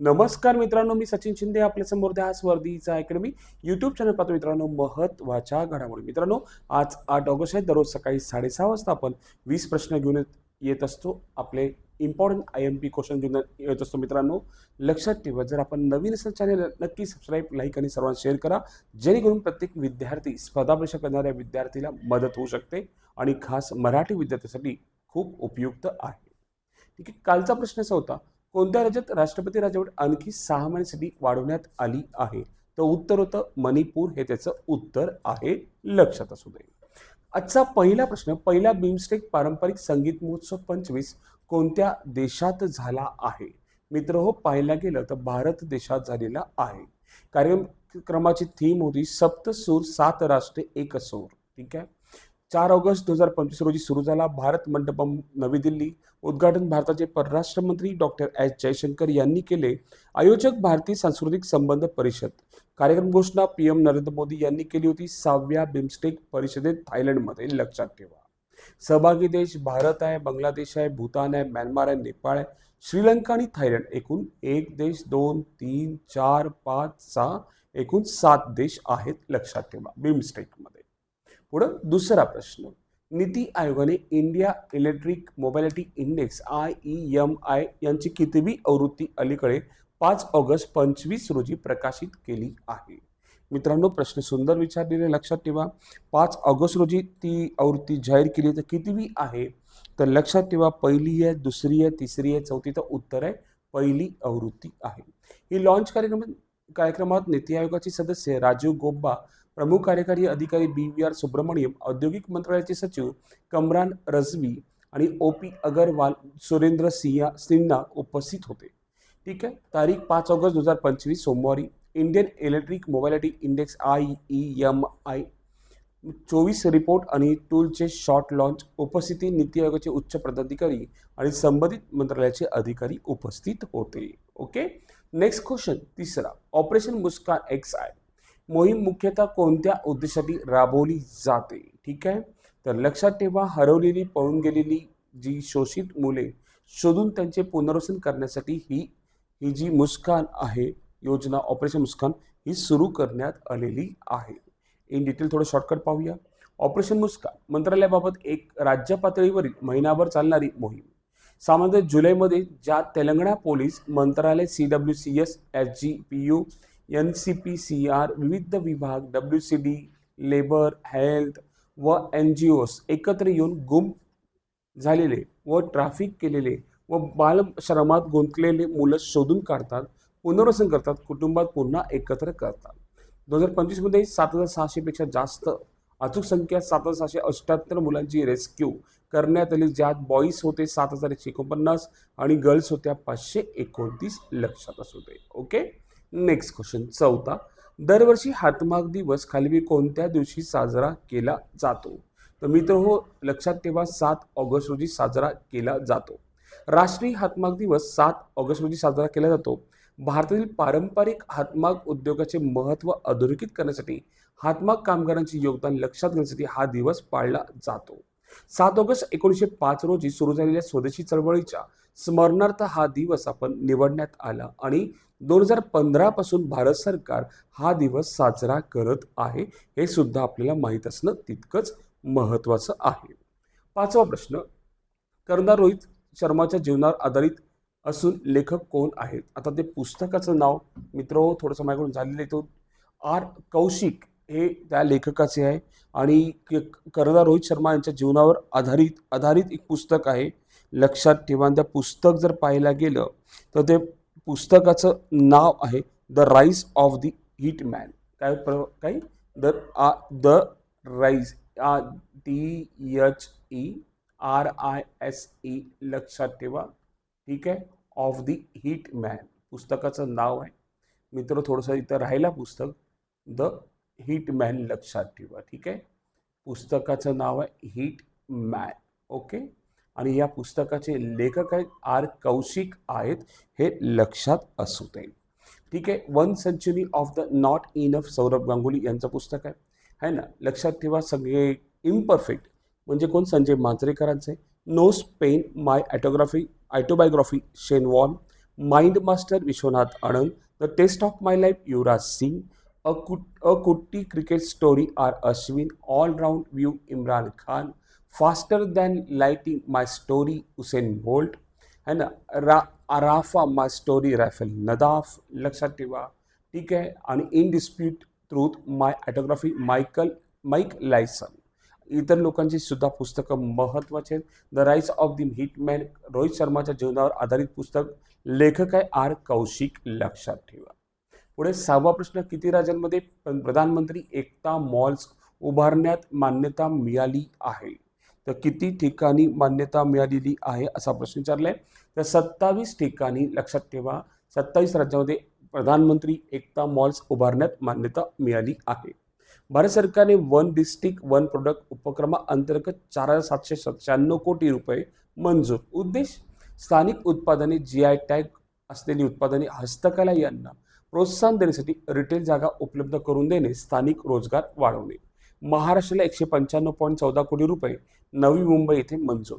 नमस्कार मित्रांनो मी सचिन शिंदे आपल्यासमोर द्या स्वर्धीचा अकॅडमी युट्यूब चॅनल पाहतो मित्रांनो महत्त्वाच्या घडामोडी. मित्रांनो आज आठ ऑगस्ट आहे दररोज सकाळी साडेसहा वाजता आपण वीस प्रश्न घेऊन येत- येत असतो. आपले important I M P question घेऊन येत असतो मित्रांनो. लक्षात ठेवा जर आपण नवीन असेल चॅनल नक्की सबस्क्राईब लाईक आणि सर्वांना शेअर करा. जेणेकरून प्रत्येक विद्यार्थी स्पर्धा परीक्षा करणाऱ्या विद्यार्थीला मदत होऊ शकते आणि खास मराठी विद्यार्थ्यासाठी खूप उपयुक्त आहे. ठीक आहे कालचा प्रश्न असा होता कोणत्या राज्यात राष्ट्रपती राजवट आणखी सहा महिन्यासाठी वाढवण्यात आली आहे? तर उत्तर होतं मणिपूर. हे त्याचं उत्तर आहे. लक्षात असू दे. आजचा पहिला प्रश्न पहिला बिमस्टेक पारंपरिक संगीत महोत्सव पंचवीस कोणत्या देशात झाला आहे? मित्र हो पाहायला गेलं तर भारत देशात झालेला आहे. कार्यक्रमाची थीम होती सप्त सूर सात राष्ट्रे एक सूर. ठीक आहे? चार ऑगस्ट दोन हजार पंचवीस रोजी सुरू झाला भारत मंडपम नवी दिल्ली. उद्घाटन भारताचे परराष्ट्र मंत्री डॉक्टर एस जयशंकर यांनी केले. आयोजक भारतीय सांस्कृतिक संबंध परिषद. कार्यक्रम घोषणा पी एम नरेंद्र मोदी यांनी केली होती. सहाव्या बिमस्टेक परिषदेत थायलंडमध्ये लक्षात ठेवा. सहभागी देश भारत आहे बांगलादेश आहे भूतान आहे म्यानमार आहे नेपाळ आहे. श्रीलंका आणि थायलंड एकूण एक देश दोन तीन चार पाच सहा एकूण सात देश आहेत लक्षात ठेवा. बिमस्टेकमध्ये. पुढं दुसरा प्रश्न. नीती आयोगाने India electric mobility index I E M I यांची कितवी आवृत्ती अलीकडे पाच ऑगस्ट पंचवीस रोजी प्रकाशित केली आहे? मित्रांनो प्रश्न सुंदर विचारलेले लक्षात ठेवा. पाच ऑगस्ट रोजी ती आवृत्ती जाहीर केली तर कितवी आहे? तर लक्षात ठेवा पहिली आहे दुसरी आहे तिसरी आहे चौथी तर उत्तर आहे पहिली आवृत्ती आहे. ही लॉन्च कार्यक्रम कार्यक्रमात नीती आयोगाचे सदस्य राजीव गोब्बा प्रमुख कार्यकारी अधिकारी बी व्ही आर सुब्रमण्यम औद्योगिक मंत्रालयाचे सचिव कमरान रझवी आणि ओ पी अगरवाल सुरेंद्र सिंह सिन्हा उपस्थित होते. ठीक आहे? तारीख पाच ऑगस्ट दोन हजार पंचवीस सोमवारी. Indian electric mobility index I E M I. चोवीस रिपोर्ट आणि टूलचे शॉर्ट लॉन्च. उपस्थिती नीती आयोगाचे उच्च पदाधिकारी आणि संबंधित मंत्रालयाचे अधिकारी उपस्थित होते. ओके? नेक्स्ट क्वेश्चन तिसरा. Operation Muskaan X I. मोहीम मुख्यतः कोणत्या उद्देशासाठी राबवली जाते? ठीक आहे? तर लक्षात ठेवा हरवलेली पळून गेलेली जी शोषित मुले शोधून त्यांचे पुनर्वसन करण्यासाठी ही ही जी मुस्कान आहे योजना ऑपरेशन मुस्कान ही सुरू करण्यात आलेली आहे. इन डिटेल थोडं शॉर्टकट पाहूया. ऑपरेशन मुस्कान मंत्रालयाबाबत एक राज्य पातळीवरील महिनाभर चालणारी मोहीम. सामान्य जुलैमध्ये ज्या तेलंगणा पोलीस मंत्रालय C W C S S G P U N C P C R विविध विभाग W C D labour health व एन जी ओस एकत्र येऊन गुम झालेले व ट्रॅफिक केलेले व बालश्रमात गुंतलेले मुलं शोधून काढतात पुनर्वसन करतात कुटुंबात पुन्हा एकत्र करतात. दोन हजार पंचवीसमध्ये सात हजार सहाशेपेक्षा जास्त अचूक संख्या सात हजार सहाशे अष्ट्याहत्तर मुलांची रेस्क्यू करण्यात आली ज्यात बॉईज होते सात हजार एकशे एकोणपन्नास आणि गर्ल्स होत्या पाचशे एकोणतीस लक्षात असू दे. ओके? Next question. चौथा दरवर्षी हातमाग दिवस खाली कोणत्या दिवशी साजरा केला जातो? तर मित्र हो लक्षात ठेवा सात ऑगस्ट रोजी साजरा केला जातो. राष्ट्रीय हातमाग दिवस सात ऑगस्ट रोजी साजरा केला जातो. भारतातील पारंपरिक हातमाग उद्योगाचे महत्त्व अधोरेखित करण्यासाठी हातमाग कामगारांचे योगदान लक्षात घेण्यासाठी हा दिवस पाळला जातो. सात ऑगस्ट एकोणीसशे पाच रोजी सुरू झालेल्या स्वदेशी चळवळीच्या स्मरणार्थ हा दिवस आपण निवडण्यात आला आणि दोन हजार पंधरापासून भारत सरकार हा दिवस साजरा करत आहे हे सुद्धा आपल्याला माहीत असणं तितकंच महत्त्वाचं आहे. पाचवा प्रश्न कर्णधार रोहित शर्माच्या जीवनावर आधारित असून लेखक कोण आहेत? आता ते पुस्तकाचं नाव मित्र थोडंसं माझ्याकडून झालेलं आहे तो. आर. कौशिक हे त्या लेखकाचे आहे आणि क- कर्णधार रोहित शर्मा यांच्या जीवनावर आधारित आधारित एक पुस्तक आहे. लक्षात ठेवा त्या पुस्तक जर पाहायला गेलं तर ते पुस्तकाचं नाव आहे the rise of the hit man काय प्र काय? The ah the rise ah D H E R I S E लक्षात ठेवा. ठीक आहे? ऑफ द हिट मॅन पुस्तकाचं नाव आहे. मित्र थोडंसं इथं राहिला पुस्तक. द हिट मॅन लक्षात ठेवा. ठीक आहे? पुस्तकाचं नाव आहे हिट मॅन ओके आणि या पुस्तकाचे लेखक आहेत आर. कौशिक आहेत हे लक्षात असू दे. ठीक आहे one century of the not enough Sourav Ganguly यांचं पुस्तक आहे. है ना? लक्षात ठेवा सगळे इम्परफेक्ट म्हणजे कोण? Sanjay मांजरेकरांचे. No spin my autography autobiography Shane Warne mind master Vishwanath Anand. The test of my life Yuvraj Singh. A कुट a kutti cricket story R. Ashwin. Allround view Imran Khan. Faster than lightning my story Usain Bolt है ना? रा Rafa my story Rafael Nadal लक्षात ठेवा ठीक आहे आणि in dispute truth my autography Michael Mike Tyson इतर लोकांची सुद्धा पुस्तकं महत्त्वाचे आहेत. The rise of the hitman Rohit शर्माच्या जीवनावर आधारित पुस्तक. लेखक आहे आर. कौशिक लक्षात ठेवा. पुढे सहावा प्रश्न किती राज्यांमध्ये प्रधानमंत्री एकता मॉल्स उभारण्यात मान्यता मिळाली आहे? तर किती ठिकाणी मान्यता मिळालेली आहे असा प्रश्न विचारला आहे तर सत्तावीस ठिकाणी लक्षात ठेवा सत्तावीस राज्यामध्ये प्रधानमंत्री एकता मॉल्स उभारण्यात मान्यता मिळाली आहे. भारत सरकारने वन डिस्ट्रिक्ट वन प्रोडक्ट उपक्रमाअंतर्गत चार हजार सातशे सत्त्याण्णव कोटी रुपये मंजूर. उद्देश? स्थानिक उत्पादने जी आय टॅग असलेली उत्पादने हस्तकला यांना प्रोत्साहन देण्यासाठी रिटेल जागा उपलब्ध करून देणे स्थानिक रोजगार वाढवणे. महाराष्ट्राला एकशे पंच्याण्णव पॉईंट चौदा कोटी रुपये नवी मुंबई येथे मंजूर.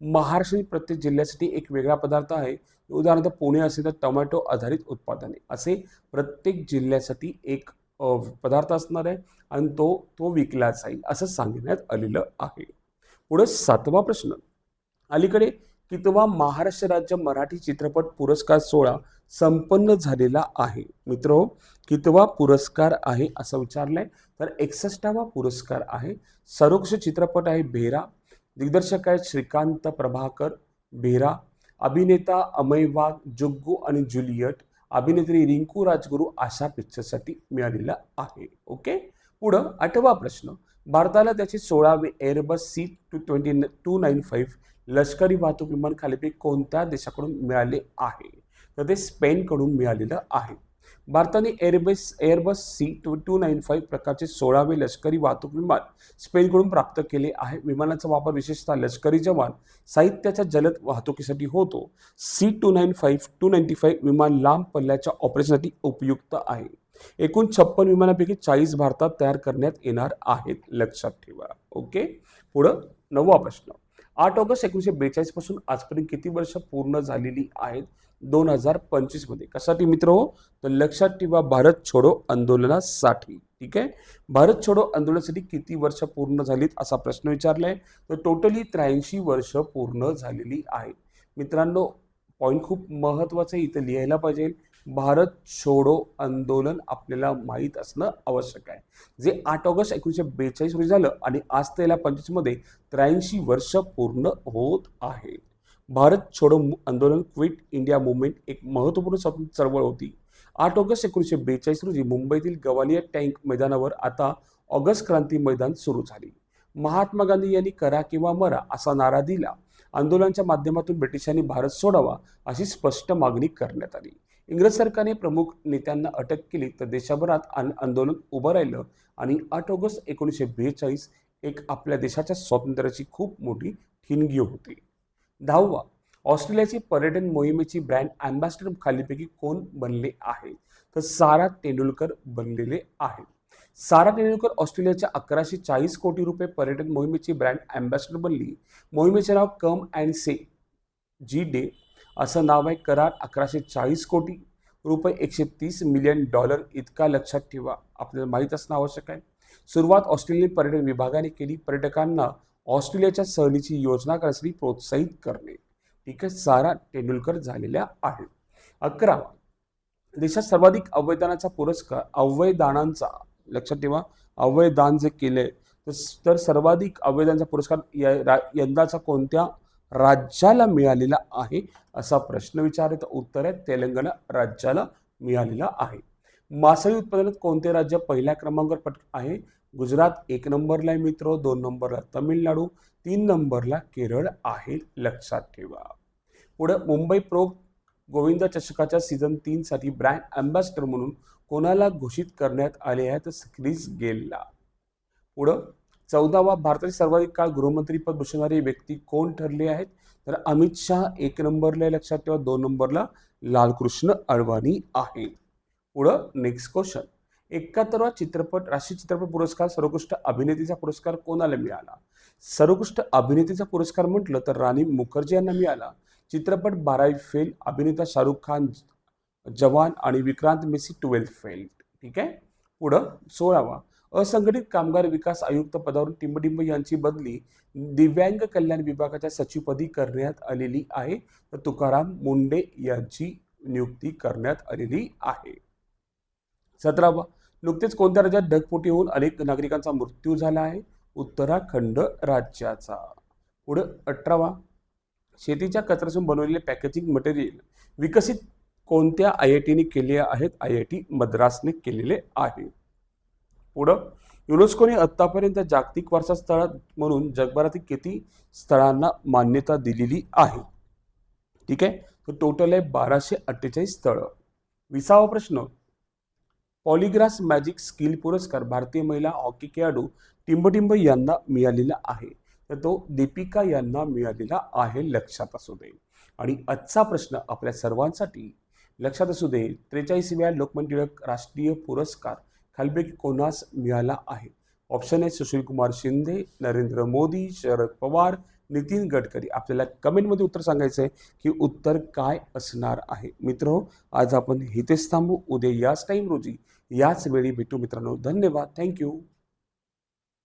महाराष्ट्रातील प्रत्येक जिल्ह्यासाठी एक वेगळा पदार्थ आहे. उदाहरणार्थ पुणे असेल तर टोमॅटो आधारित उत्पादने असे प्रत्येक जिल्ह्यासाठी एक पदार्थ असणार आहे आणि तो तो विकला जाईल असं सांगण्यात आलेलं आहे. पुढे सातवा प्रश्न. अलीकडे कितवा महाराष्ट्र राज्य मराठी चित्रपट पुरस्कार सोहळा संपन्न झालेला आहे. मित्र हो, कितवा पुरस्कार आहे असं विचारलंय तर एकसष्टावा पुरस्कार आहे सर्वोत्कृष्ट चित्रपट आहे भेरा दिग्दर्शक आहेत श्रीकांत प्रभाकर भेरा अभिनेता अमय वाघ जुग्गू आणि जुलियट. अभिनेत्री रिंकू राजगुरू अशा पिक्चरसाठी मिळालेला आहे. ओके पुढं आठवा प्रश्न. भारताला त्याचे सोळावे Airbus C two twenty two nine five लष्करी वाहतूक विमान खालीपैकी कोणत्या देशाकडून मिळाले आहे? तर ते स्पेनकडून मिळालेलं आहे. भारताने Airbus Airbus C two two nine five प्रकारचे सोळावे लष्करी वाहतूक विमान स्पेनकडून प्राप्त केले आहे. विमानाचा वापर विशेषतः लष्करी जवान साहित्याच्या जलद वाहतुकीसाठी होतो. C two nine five two ninety five विमान लांब पल्ल्याच्या ऑपरेशनसाठी उपयुक्त आहे. एकूण छप्पन विमानापैकी चाळीस भारतात तयार करण्यात येणार आहेत. लक्षात ठेवा. ओके? पुढं नववा प्रश्न. आठ ऑगस्ट एकोणीसशे बेचाळीसपासून आजपर्यंत किती वर्ष पूर्ण झालेली आहेत? दोन हजार पंचवीसमध्ये कशासाठी मित्र हो? तर लक्षात ठेवा भारत छोडो आंदोलनासाठी. ठीक आहे? भारत छोडो आंदोलनासाठी किती वर्ष पूर्ण झालीत असा प्रश्न विचारलाय. तर टोटली त्र्याऐंशी वर्ष पूर्ण झालेली आहेत. मित्रांनो पॉईंट खूप महत्त्वाचं आहे इथं लिहायला पाहिजे. भारत छोडो आंदोलन आपल्याला माहीत असणं आवश्यक आहे. जे आठ ऑगस्ट एकोणीसशे बेचाळीस रोजी झालं आणि आज त्याला पंचवीसमध्ये त्र्याऐंशी वर्ष पूर्ण होत आहे. भारत छोडो आंदोलन क्विट इंडिया मुवमेंट एक महत्त्वपूर्ण स्वतंत्र चळवळ होती. आठ ऑगस्ट एकोणीसशे बेचाळीस रोजी मुंबईतील गवालिया टँक मैदानावर आता ऑगस्ट क्रांती मैदान सुरू झाली. महात्मा गांधी यांनी करा किंवा मरा असा नारा दिला. आंदोलनाच्या माध्यमातून ब्रिटिशांनी भारत सोडावा अशी स्पष्ट मागणी करण्यात आली. इंग्रज सरकारने प्रमुख नेत्यांना अटक केली तर देशभरात आंदोलन उभं राहिलं आणि आठ ऑगस्ट एकोणीसशे बेचाळीस एक आपल्या देशाच्या स्वातंत्र्याची खूप मोठी ठिणगी होती. दहावा ऑस्ट्रेलियाची पर्यटन मोहिमेची ब्रँड अँबॅसिडर खालीपैकी कोण बनले आहे? तर सारा तेंडुलकर बनलेले आहे. सारा तेंडुलकर ऑस्ट्रेलियाच्या अकराशे चाळीस कोटी रुपये पर्यटन मोहिमेची ब्रँड अँबॅसिडर बनली. मोहिमेचे नाव come and say G day असं नाव आहे करार अकराशे चाळीस कोटी रुपये एकशे तीस मिलियन डॉलर इतका लक्षात ठेवा. आपल्याला माहीत असणं आवश्यक आहे. सुरुवात ऑस्ट्रेलियन पर्यटन विभागाने केली. पर्यटकांना ऑस्ट्रेलियाच्या सहलीची योजना करण्यासाठी प्रोत्साहित करणे. ठीक आहे. सारा तेंडुलकर झालेल्या आहे अकरावा देशात सर्वाधिक अवयदानाचा पुरस्कार अवयदानांचा. लक्षात ठेवा. अवयदान जे केले तर तर सर्वाधिक अवयदानाचा पुरस्कार या रा- यंदाचा कोणत्या राज्याला मिळालेला आहे असा प्रश्न विचारले तर उत्तर आहे तेलंगणा राज्याला मिळालेला आहे. मासळी उत्पादनात कोणते राज्य पहिल्या क्रमांकावर पट आहे? गुजरात एक नंबरला आहे मित्र दोन नंबरला तमिळनाडू तीन नंबरला केरळ आहे लक्षात ठेवा. पुढं मुंबई प्रो गोविंद चषकाच्या सीझन तीनसाठी ब्रँड अँबॅसिडर म्हणून कोणाला घोषित करण्यात आले आहे? तर क्रिस गेलला. पुढं चौदावा भारताचे सर्वाधिक काळ गृहमंत्रीपद भूषणारी व्यक्ती कोण ठरली आहेत? तर अमित शहा एक नंबरला लक्षात ठेवा दोन नंबरला लालकृष्ण अडवाणी आहे. पुढं नेक्स्ट क्वेश्चन एकाहत्तरवा चित्रपट राष्ट्रीय चित्रपट पुरस्कार सर्वोत्कृष्ट अभिनेतीचा पुरस्कार कोणाला मिळाला? सर्वोत्कृष्ट अभिनेतीचा पुरस्कार म्हटलं तर राणी मुखर्जी यांना मिळाला. चित्रपट बारावी फेल अभिनेता शाहरुख खान जवान आणि विक्रांत मेसी ट्वेल्थ फेल ठीक आहे? पुढं सोळावा. असंघटित कामगार विकास आयुक्त पदावरून टिंबटिंब यांची बदली दिव्यांग कल्याण विभागाच्या सचिवपदी करण्यात आलेली आहे. तर तुकाराम मुंडे यांची नियुक्ती करण्यात आलेली आहे. सतरावा नुकतेच कोणत्या राज्यात ढगफुटी होऊन अनेक नागरिकांचा मृत्यू झाला आहे? उत्तराखंड राज्याचा. पुढं अठरावा शेतीच्या कचऱ्यातून बनवलेले पॅकेजिंग मटेरियल विकसित कोणत्या आय आय टीने केले आहेत? आय आय टी मद्रासने केलेले आहे. पुढं. युनेस्कोने आत्तापर्यंत जागतिक वारसा स्थळ म्हणून जगभरातील किती स्थळांना मान्यता दिलेली आहे? ठीक आहे? तर टोटल आहे बाराशे अठ्ठेचाळीस स्थळं. विसावा प्रश्न. पॉलिग्रास मॅजिक स्किल पुरस्कार भारतीय महिला हॉकी खेळाडू टिंबटिंब यांना मिळालेला आहे. तर तो दीपिका यांना मिळालेला आहे लक्षात असू दे. आणि आजचा प्रश्न आपल्या सर्वांसाठी लक्षात असू दे. त्रेचाळीसव्या लोकमान्य टिळक राष्ट्रीय पुरस्कार खालीलपैकी कोणास मिळाला आहे? ऑप्शन आहे सुशील कुमार शिंदे नरेंद्र मोदी शरद पवार नितीन गडकरी. आपल्याला कमेंटमध्ये उत्तर सांगायचं आहे की उत्तर काय असणार आहे. मित्र हो, आज आपण हितेच थांबू. उद्या याच टाईम रोजी याच वेळी भेटू मित्रांनो. धन्यवाद. थँक्यू